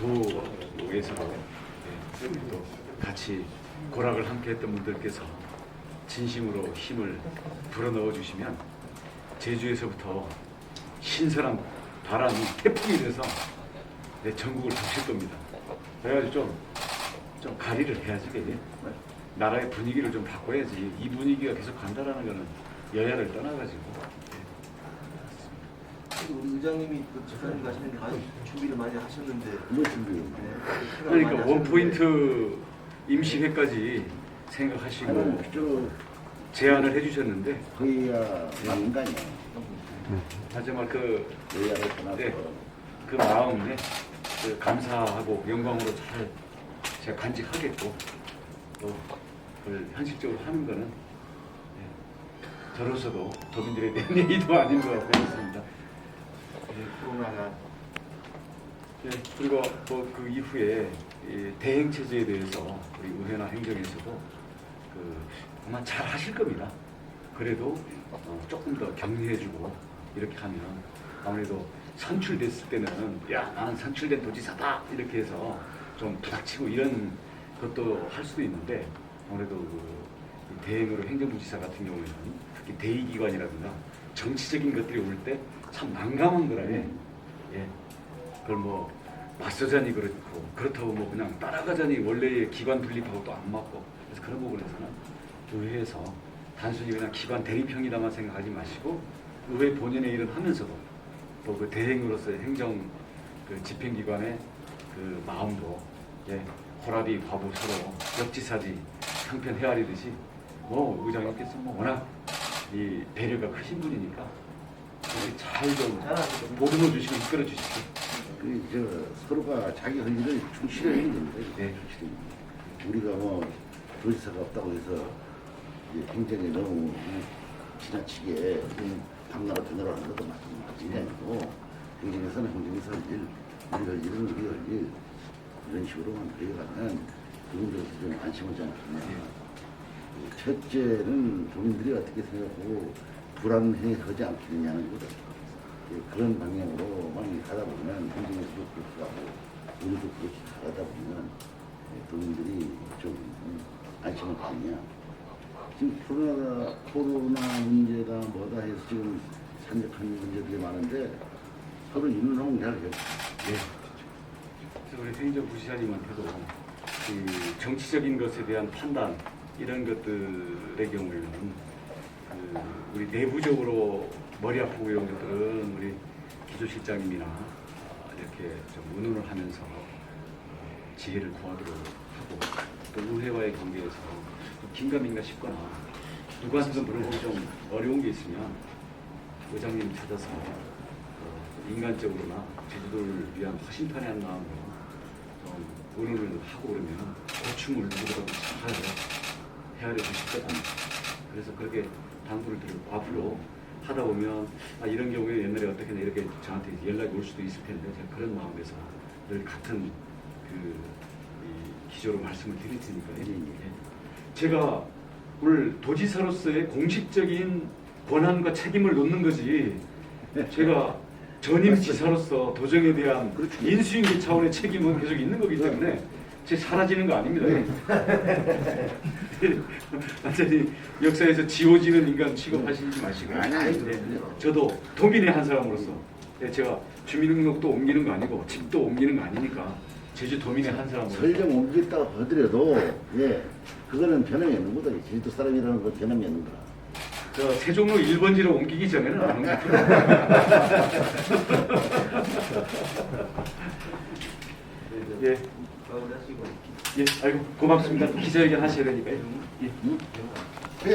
도에서 예, 또 같이 고락을 함께 했던 분들께서 진심으로 힘을 불어넣어 주시면 제주에서부터 신선한 바람이 태풍이 돼서 내 전국을 덮칠 겁니다. 그래가지고 좀, 좀 가리를 해야지, 그게. 나라의 분위기를 좀 바꿔야지. 이 분위기가 계속 간다라는 거는 여야를 떠나가지고. 우리 의장님이 그 지사님 가시는 게 많이 준비를 많이 하셨는데 뭐 준비? 네, 그러니까 하셨는데 원포인트 임시회까지 생각하시고 아니, 저 제안을 해주셨는데 거기야 망간이야. 하지만 그, 떠나서 네. 그 마음에 그 감사하고 영광으로 잘 제가 간직하겠고 또 그걸 현실적으로 하는 거는 예, 저로서도 도민들에 대한 예의도 아닌 것 같습니다. 예, 코로나가 예, 그리고 뭐그 이후에 이 대행 체제에 대해서 우리 의회나 행정에서도 그 아마 잘 하실 겁니다. 그래도 어, 조금 더 격려해주고 이렇게 하면 아무래도 선출됐을 때는 야 나는 선출된 도지사다 이렇게 해서 좀 부닥치고 이런 것도 할 수도 있는데 아무래도 그 대행으로 행정부지사 같은 경우에는 특히 대의기관이라든가 정치적인 것들이 올 때 참 난감한 거라예. 예. 그걸 뭐 맞서자니 그렇고 그렇다고 뭐 그냥 따라가자니 원래의 기관 분립하고 또 안 맞고 그래서 그런 부분에서는 의회에서 단순히 그냥 기관 대립형이라만 생각하지 마시고 의회 본연의 일은 하면서도 또 그 대행으로서의 행정 그 집행기관의 그 마음도 예, 호라비 과부 서로 역지사지 형편 헤아리듯이 뭐 의장님께서 뭐 워낙 이 배려가 크신 분이니까 잘좀. 보듬어 주시고 이끌어 주십시오. 그 저 서로가 자기 할 일을 충실해야 됩니다. 네. 충실히. 우리가 뭐 도지사가 없다고 해서 이제 행정에 너무 지나치게 당나라 변화를 하는 것도 마찬가지가 아니고 행정에서는 행정에서 할 일, 우리가 할 일은 우리가 할 일, 이런 식으로만 되어가면 국민들한테 좀 안심을 지 않겠냐. 첫째는 국민들이 어떻게 생각하고 불안해하지 않겠느냐는 거죠. 예, 그런 방향으로만 가다 보면 행정에서도 그렇게 하고 우리도 그렇게 가다 보면 예, 국민들이 좀 음, 안심을 갖냐. 지금 코로나, 코로나 문제다 뭐다 해서 지금 산적한 문제들이 많은데 서로 있는 잘 해요. 네. 그래서 우리 행정부 시장님한테도 그 정치적인 것에 대한 판단 이런 것들의 경우에는 그 우리 내부적으로 머리 아프고 이런 것들은 우리 기조실장님이나 이렇게 좀 의논을 하면서 지혜를 구하도록 하고 또 의회와의 관계에서 좀 긴가민가 싶거나 누구한테도 물어보기 좀 어려운 게 있으면 의장님 찾아서 어, 인간적으로나 제주도를 위한 허심탄회한 마음으로 좀 의논을 하고 그러면 고충을 누구보다도 잘 헤아려 주실 거다. 그래서 그렇게 당부를 드리고 앞으로 하다 보면 아, 이런 경우에 옛날에 어떻게 했나 이렇게 저한테 연락이 올 수도 있을 텐데 제가 그런 마음에서 늘 같은 그이 기조로 말씀을 드릴 테니까요. 예. 제가 오늘 도지사로서의 공식적인 권한과 책임을 놓는 거지 제가 전임 지사로서 도정에 대한 그렇죠. 인수인계 차원의 책임은 계속 있는 거기 때문에 제 사라지는 거 아닙니다. 완전히 역사에서 지워지는 인간 취급하시지 마시고 아니, 아니, 네, 그럼요. 저도 도민의 한 사람으로서 네, 제가 주민등록도 옮기는 거 아니고 집도 옮기는 거 아니니까 제주 도민의 한 사람으로서 설령 옮겼다고 하더라도 예 그거는 변함이 없는 거다. 제주도 사람이라는 건 변함이 없는 거라. 저 세종로 1번지로 옮기기 전에는 안 옮겼죠. 예, 예, 아이고 고맙습니다. 기자회견 하셔야 되니까요. 예.